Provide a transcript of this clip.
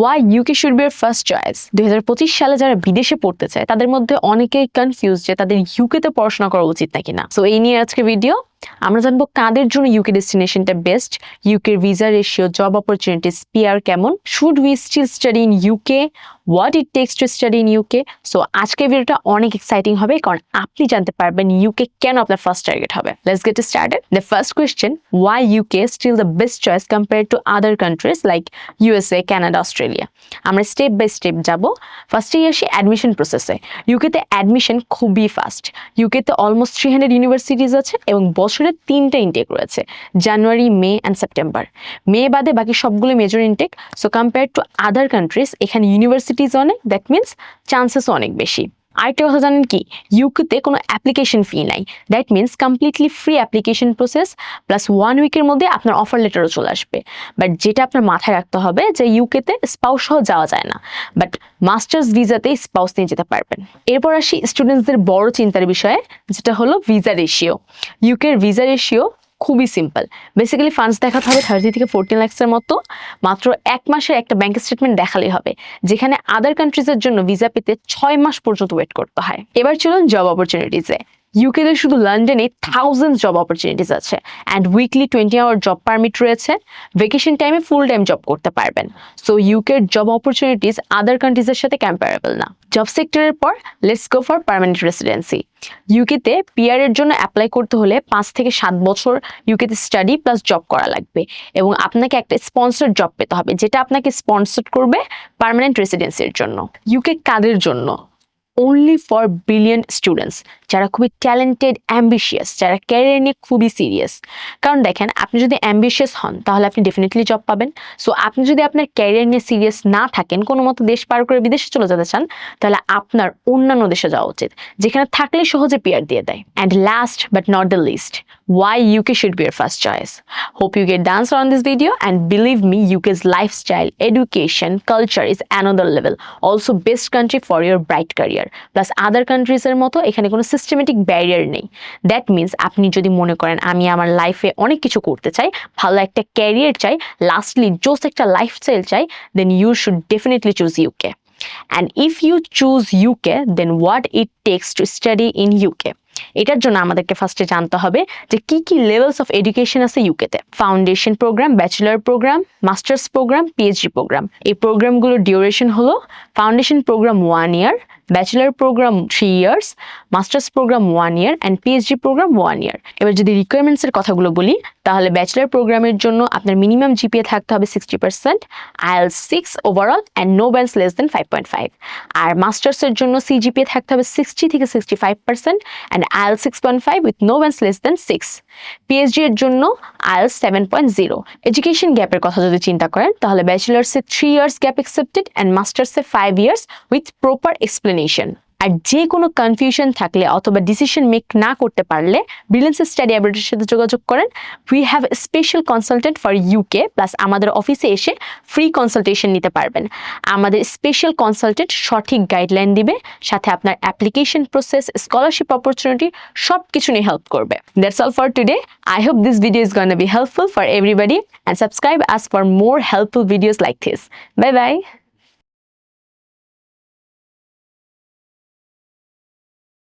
Why UK should be first choice দু হাজার পঁচিশ সালে যারা বিদেশে পড়তে চায়, তাদের মধ্যে অনেকেই কনফিউজ যে তাদের ইউকেতে পড়াশোনা করা উচিত নাকি না। সো এই নিয়ে আজকে ভিডিও আমরা জানব কাদের জন্য ইউকে ডেস্টিনেশনটা বেস্ট ইউকের visa ratio job opportunities PR কেমন? Should we still study in UK what it takes to study in UK so আজকের ভিডিওটা অনেক এক্সাইটিং হবে, কারণ আপনি জানতে পারবেন ইউকে কেন আপনার ফার্স্ট টার্গেট হবে। Let's get started the first question why UK still the best choice compare to other countries like USA Canada Australia আমরা স্টেপ বাই স্টেপ যাব। ফার্স্টেই আসি অ্যাডমিশন প্রসেসে ইউকেতে অ্যাডমিশন খুবই ফাস্ট ইউকেতে অলমোস্ট থ্রি হান্ড্রেড ইউনিভার্সিটিজ আছে এবং বছরে তিনটা ইনটেক রয়েছে জানুয়ারি মে অ্যান্ড সেপ্টেম্বর মে বাদে বাকি সবগুলো major intake so compare to other countries এখানে ইউনিভার্সিটিজ অনেক দ্যাট মিনস চান্সেস অনেক বেশি। আরেকটা কথা জানেন কি? ইউকেতে কোনো অ্যাপ্লিকেশন ফি নাই। That means completely free application process plus one উইকের মধ্যে আপনার অফার লেটারও চলে আসবে। বাট যেটা আপনার মাথায় রাখতে হবে যে ইউকেতে স্পাউস সহ যাওয়া যায় না। বাট মাস্টার্স ভিসাতে স্পাউস নিয়ে যেতে পারবেন। এরপর আসি স্টুডেন্টসদের বড় চিন্তার বিষয়ে, যেটা হলো ভিসা রেশিও ইউকের ভিসা রেশিও খুবই সিম্পল বেসিক্যালি ফান্ডস দেখাতে হবে থার্টি থেকে ফোরটিন ল্যাক্সের মতো। মাত্র এক মাসের একটা ব্যাংক স্টেটমেন্ট দেখালেই হবে, যেখানে আদার কান্ট্রিজের জন্য ভিসা পেতে ছয় মাস পর্যন্ত ওয়েট করতে হয়। এবার চলুন জব অপরচুনিটিসে ইউকেতে শুধু লন্ডনে থাউজেন্ড জব অপরচুনিটিস আছে। And weekly twenty hour job permit রয়েছে। ভেকেশন টাইমে ফুল টাইম জব করতে পারবেন। সো ইউকের জব অপরচুনিটিস আদার কান্ট্রিজের সাথে কম্পারেবল না। জব সেক্টরের পর let's go for permanent residency ইউকেতে পিআর এর জন্য অ্যাপ্লাই করতে হলে পাঁচ থেকে সাত বছর ইউকেতে স্টাডি প্লাস জব করা লাগবে। এবং আপনাকে একটা স্পন্সর জব পেতে হবে, যেটা আপনাকে স্পন্সর করবে পার্মানেন্ট রেসিডেন্সির জন্য। ইউকে কাদের জন্য? অনলি ফর ব্রিলিয়েন্ট স্টুডেন্টস যারা খুবই ট্যালেন্টেড অ্যাম্বিশিয়াস যারা ক্যারিয়ার নিয়ে খুবই সিরিয়াস কারণ দেখেন আপনি যদি অ্যাম্বিশিয়াস হন তাহলে আপনি ডেফিনেটলি জব পাবেন সো আপনি যদি আপনার ক্যারিয়ার নিয়ে সিরিয়াস না থাকেন কোনো মতো দেশ পার করে বিদেশে চলে যেতে চান তাহলে আপনার অন্যান্য দেশে যাওয়া উচিত যেখানে থাকলে সহজে পিয়ার দিয়ে দেয় and last but not the least why UK should be your first choice. Hope you get the answer on this video and believe me UK's lifestyle, education, culture is another level. Also best country for your bright career. Plus other countries এর মতো এখানে কোনো systematic barrier নেই। That means আপনি যদি মনে করেন আমি আমার লাইফে অনেক কিছু করতে চাই, ভালো একটা ক্যারিয়ার চাই লাস্টলি জোস্ট একটা লাইফস্টাইল চাই then you should definitely choose UK and if you choose UK then what it takes to study in UK এটার জন্য আমাদেরকে ফার্স্টে জানতে হবে যে কি কি লেভেলস অফ এডুকেশন আছে ইউকেতে foundation program bachelor program masters program PhD program এই প্রোগ্রামগুলোর ডিউরেশন হলো foundation program one year bachelor program three years masters program one year and PhD program one year এবার যদি রিকোয়ারমেন্টসের কথাগুলো বলি, তাহলে ব্যাচেলার প্রোগ্রামের জন্য আপনার মিনিমাম জিপিএ থাকতে হবে sixty percent IL six overall and no bands less than five point five আর মাস্টার্সের জন্য সিজিপিএ থাকতে হবে সিক্সটি থেকে sixty five percent and IL six point five with no bands less than six PhD এর জন্য আইএল সেভেন পয়েন্ট জিরো এডুকেশন গ্যাপের কথা যদি চিন্তা করেন, তাহলে ব্যাচেলার্সে three years gap accepted and মাস্টার্সে five years with proper explanation আর যে কোনো কনফিউশন থাকলে অথবা ডিসিশন মেক না করতে পারলে ব্রিলিয়েন্স স্টাডি অ্যাবিলিটির সাথে যোগাযোগ করেন। We have special consultant for UK plus আমাদের অফিসে এসে ফ্রি কনসালটেশন নিতে পারবেন। আমাদের স্পেশাল কনসালটেন্ট সঠিক গাইডলাইন দিবে, সাথে আপনার অ্যাপ্লিকেশন প্রসেস স্কলারশিপ অপরচুনিটি সব কিছু নিয়ে হেল্প করবে। That's all for today I hope this video is gonna be helpful for everybody and subscribe us for more helpful videos like this bye bye